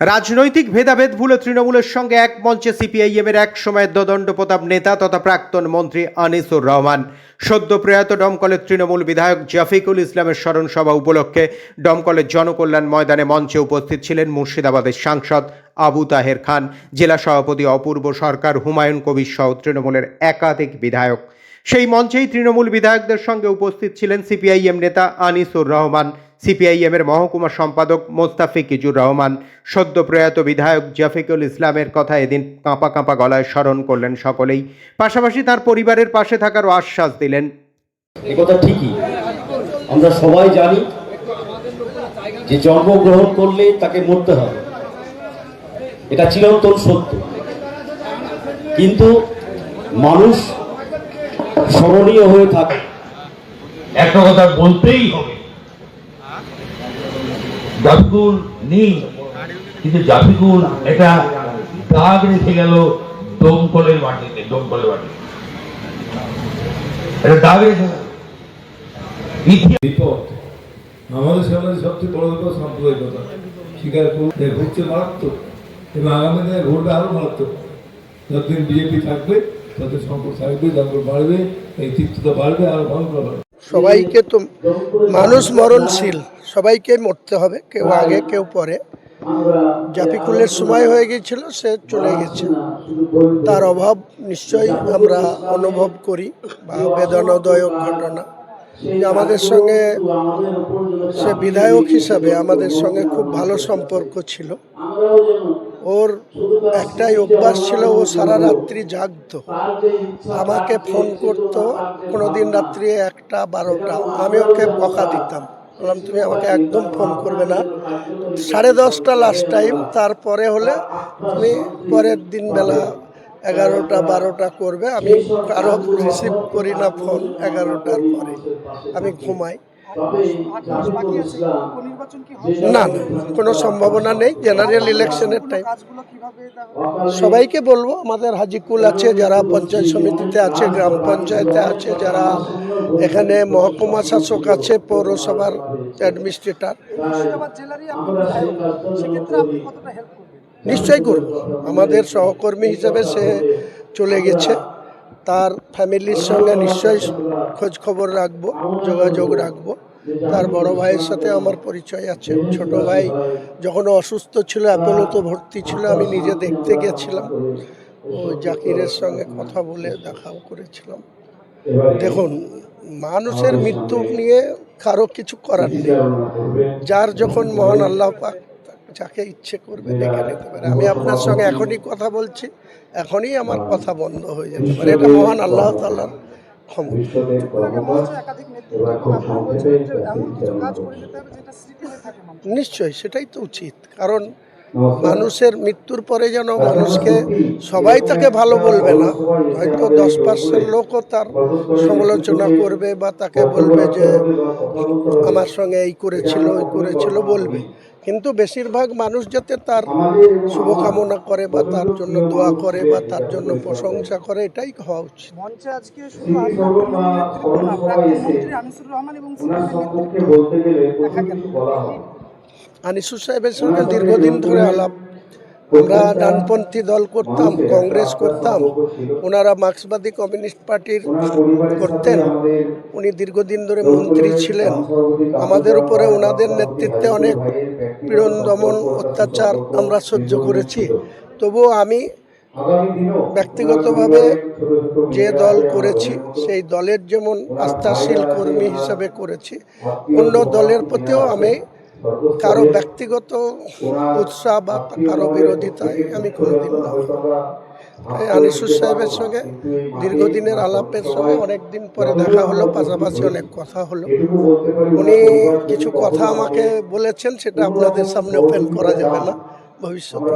রাজনৈতিক ভেদাভেদ ভুলে তৃণমূলের সঙ্গে এক মঞ্চে সিপিআইএম এর এক সময়ের দদণ্ড প্রতাপ নেতা তথা প্রাক্তন মন্ত্রী আনিসুর রহমান। সদ্য প্রয়াত ডমকলের তৃণমূল বিধায়ক জাফিকুল ইসলামের স্মরণ সভা উপলক্ষে ডমকলের জনকল্যাণ ময়দানে মঞ্চে উপস্থিত ছিলেন মুর্শিদাবাদের সাংসদ আবু তাহের খান, জেলা সভাপতি অপূর্ব সরকার, হুমায়ুন কবির সহ তৃণমূলের একাধিক বিধায়ক। সেই মঞ্চেই তৃণমূল বিধায়কদের সঙ্গে উপস্থিত ছিলেন সিপিআইএম নেতা আনিসুর রহমান। সিপিআইএম এর মহকুমা সম্পাদক মোস্তাফিজুর রহমান সদ্য প্রয়াত বিধায়ক জাফিকুল ইসলামের কথা এদিন কাঁপা কাঁপা গলায় স্মরণ করলেন সকলেই। পাশাপাশি তার পরিবারের পাশে থাকারও আশ্বাস দিলেন। একথা ঠিকই। আমরা সবাই জানি যে জন্মগ্রহণ করলে তাকে মরতে হবে। এটা চিরন্তন সত্য। কিন্তু মানুষ স্মরণীয় হয়ে থাকে। একটা কথা বলতেই হবে। নেই কিন্তু জাফিকুল এটা দাগ রেখে গেল দমকলের মাটিতে দমকলের মাটিতে। এটা দাগ রেখে বিপদ। আমাদের সমাজে সবচেয়ে বড় বিপদ সাম্প্রদায়িকতা স্বীকার হচ্ছে মারাত্মক এবং আগামী দিনে ঘটবে আরও মারাত্মক। যতদিন বিজেপি থাকবে, ততদিন সম্পদ থাকবে তারপর বাড়বে, এই তিক্ততা বাড়বে, আরও ভালো হবে সবাইকে তো মানুষ মরণশীল, সবাইকে মরতে হবে, কেউ আগে, কেউ পরে। জাফিকুলের সময় হয়ে গিয়েছিল, সে চলে গেছে। তার অভাব নিশ্চয়ই আমরা অনুভব করি, বা বেদনাদায়ক ঘটনা। আমাদের সঙ্গে সে বিধায়ক হিসাবে আমাদের সঙ্গে খুব ভালো সম্পর্ক ছিল। ওর একটাই অভ্যাস ছিল, ও সারা রাত্রি জাগত। আমাকে ফোন করতো, কোনোদিন রাত্রি একটা, বারোটা। আমি ওকে বকা দিতাম। বললাম, তুমি আমাকে একদম ফোন করবে না। সাড়ে দশটা লাস্ট টাইম তারপরে হলে তুমি পরের দিন বেলা এগারোটা, বারোটা করবে। আমি কারও রিসিভ করি না ফোন এগারোটার পরে। আমি ঘুমাই। না না কোনো সম্ভাবনা নেই জেনারেল ইলেকশনের টাইম সবাইকে বলব আমাদের হাজিকুল আছে যারা পঞ্চায়েত সমিতিতে আছে গ্রাম পঞ্চায়েতে আছে যারা এখানে মহকুমা শাসক আছে পৌরসভার অ্যাডমিনিস্ট্রেটর নিশ্চয়ই করব। আমাদের সহকর্মী হিসেবে সে চলে গেছে। তার ফ্যামিলির সঙ্গে নিশ্চয়ই খোঁজ খবর রাখব, যোগাযোগ রাখব। তার বড় ভাইয়ের সাথে আমার পরিচয় আছে। ছোট ভাই যখন অসুস্থ ছিল অ্যাপোলোতে ভর্তি ছিল, আমি নিজে দেখতে গেছিলাম। ও জাকিরের সঙ্গে কথা বলে দেখাও করেছিলাম। দেখুন, মানুষের মৃত্যু নিয়ে কারও কিছু করার নেই। যার যখন মহান আল্লাহ পাক যাকে ইচ্ছে করবে ডেকে নিতে পারে। আমি আপনার সঙ্গে এখনই কথা বলছি এখনই আমার কথা বন্ধ হয়ে যেতে পারে এটা মহান আল্লাহ তাল্লার ক্ষমতা নিশ্চয়ই সেটাই তো উচিত। কারণ মানুষের মৃত্যুর পরে যেন মানুষকে সবাই তাকে ভালো বলবে না। হয়তো দশ পার্সেন্ট লোকও তার সমালোচনা করবে বা তাকে বলবে যে আমার সঙ্গে এই করেছিল ওই করেছিল বলবে। কিন্তু বেশিরভাগ মানুষ যাতে তার শুভকামনা করে বা তার জন্য দোয়া করে বা তার জন্য প্রশংসা করে এটাই হওয়া উচিত মঞ্চে আজকে। আনিসুর সাহেবের সঙ্গে দীর্ঘদিন ধরে আলাপ আমরা ডানপন্থী দল করতাম, কংগ্রেস করতাম, ওনারা মার্ক্সবাদী কমিউনিস্ট পার্টির করতেন, উনি দীর্ঘদিন ধরে মন্ত্রী ছিলেন। আমাদের উপরে ওনাদের নেতৃত্বে অনেক পীড়ন দমন অত্যাচার আমরা সহ্য করেছি। তবুও আমি ব্যক্তিগতভাবে যে দল করেছি, সেই দলের যেমন আস্থাশীল কর্মী হিসাবে করেছি, অন্য দলের প্রতিও আমি কারও ব্যক্তিগত উৎসাহ বা কারও বিরোধিতায় আমি কোনোদিন না। আনিসুর সাহেবের সঙ্গে দীর্ঘদিনের আলাপের সঙ্গে অনেক দিন পরে দেখা হলো পাশাপাশি অনেক কথা হলো। উনি কিছু কথা আমাকে বলেছেন সেটা আপনাদের সামনে ওপেন করা যাবে না ভবিষ্যতে।